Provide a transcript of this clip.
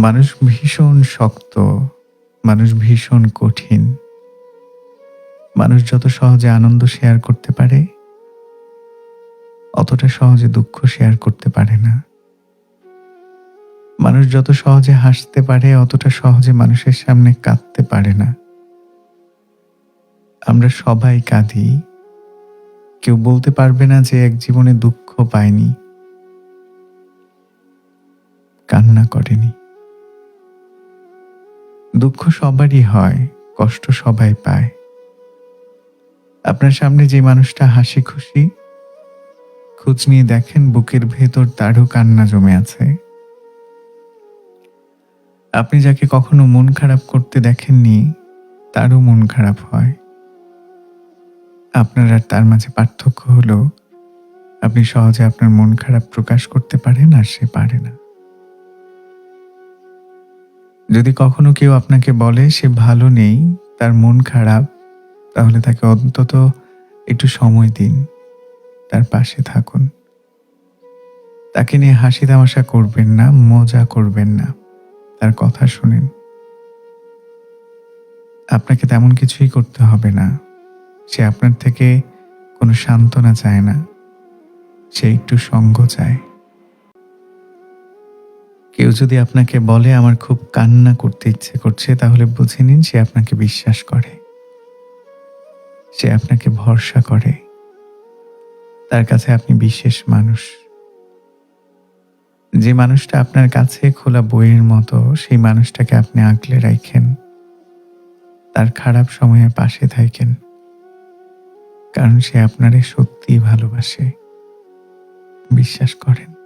মানুষ ভীষণ শক্ত, মানুষ ভীষণ কঠিন। মানুষ যত সহজে আনন্দ শেয়ার করতে পারে, অতটা সহজে দুঃখ শেয়ার করতে পারে না। মানুষ যত সহজে হাসতে পারে, অতটা সহজে মানুষের সামনে কাঁদতে পারে না। আমরা সবাই কাঁদি। কেউ বলতে পারবে না যে এক জীবনে দুঃখ পায়নি। কান্না করেনি। দুঃখ সবারই হয়, কষ্ট সবাই পায়। আপনার সামনে যে মানুষটা হাসি খুশি, খোঁজ নিয়ে দেখেন বুকের ভেতর তারও কান্না জমে আছে। আপনি যাকে কখনো মন খারাপ করতে দেখেননি, তারও মন খারাপ হয়। আপনার আর তার মাঝে পার্থক্য হলো, আপনি সহজে আপনার মন খারাপ প্রকাশ করতে পারেন আর সে পারে না। যদি কখনো কেউ আপনাকে বলে সে ভালো নেই, তার মন খারাপ, তাহলে তাকে অন্তত একটু সময় দিন, তার পাশে থাকুন। তাকে নিয়ে হাসি তামাশা করবেন না, মজা করবেন না, তার কথা শুনেন। আপনাকে তেমন কিছুই করতে হবে না, সে আপনার থেকে কোনো সান্ত্বনা চায় না, সে একটু সঙ্গ চায়। কেউ যদি আপনাকে বলে, আমার খুব কান্না করতে ইচ্ছে করছে, তাহলে বুঝে নিন সে আপনাকে বিশ্বাস করে। সে আপনাকে ভরসা করে। তার কাছে আপনি বিশেষ মানুষ। যে মানুষটা আপনার কাছে খোলা বইয়ের মতো, সেই মানুষটাকে আপনি আগলে রাখেন। তার খারাপ সময়ে পাশে থাকেন। কারণ সে আপনারে সত্যিই ভালোবাসে। বিশ্বাস করেন।